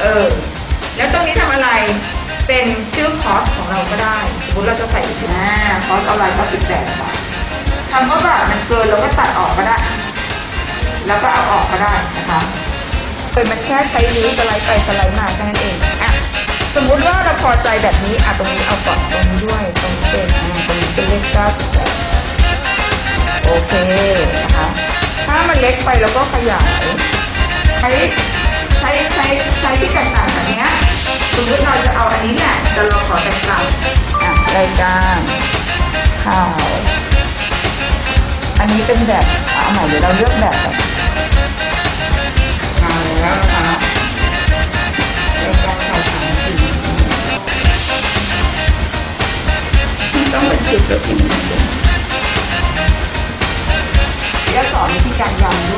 เออ แล้วตรงนี้ทำอะไร เป็นชื่อคอสของเราก็ได้ สมมติเราจะใส่อีกคอสออนไลน์ก็สิบแปดบาทคำว่าบบมันเกินเราก็ตัดออกก็ได้ แล้วก็เอาออกก็ได้นะคะเป็นมันแค่ใช้นิ้วสไลด์ไปสไลด์มาแค่นั้นเอง อะ สมมุติว่าเราพอใจแบบนี้ อะตรงนี้เอาก่อนตรงนี้ด้วย ตรงนี้เป็นตรงนี้เป็นเลขเก้าสิบแปดโอเคนะคะ ถ้ามันเล็กไปเราก็ขยาย ใช้ใช้ใช้ใช้ อาอันนี้เนี่ยจะเราขอแตกต่างอะรายการข่าว อันนี้เป็นแบบเอาใหม่เดี๋ยวเราเลือกแบบแบบมาแล้วนะคะรายการข่าวสามสีต้องเป็นจุดละสีแล้วสอนวิธีการยำด้วย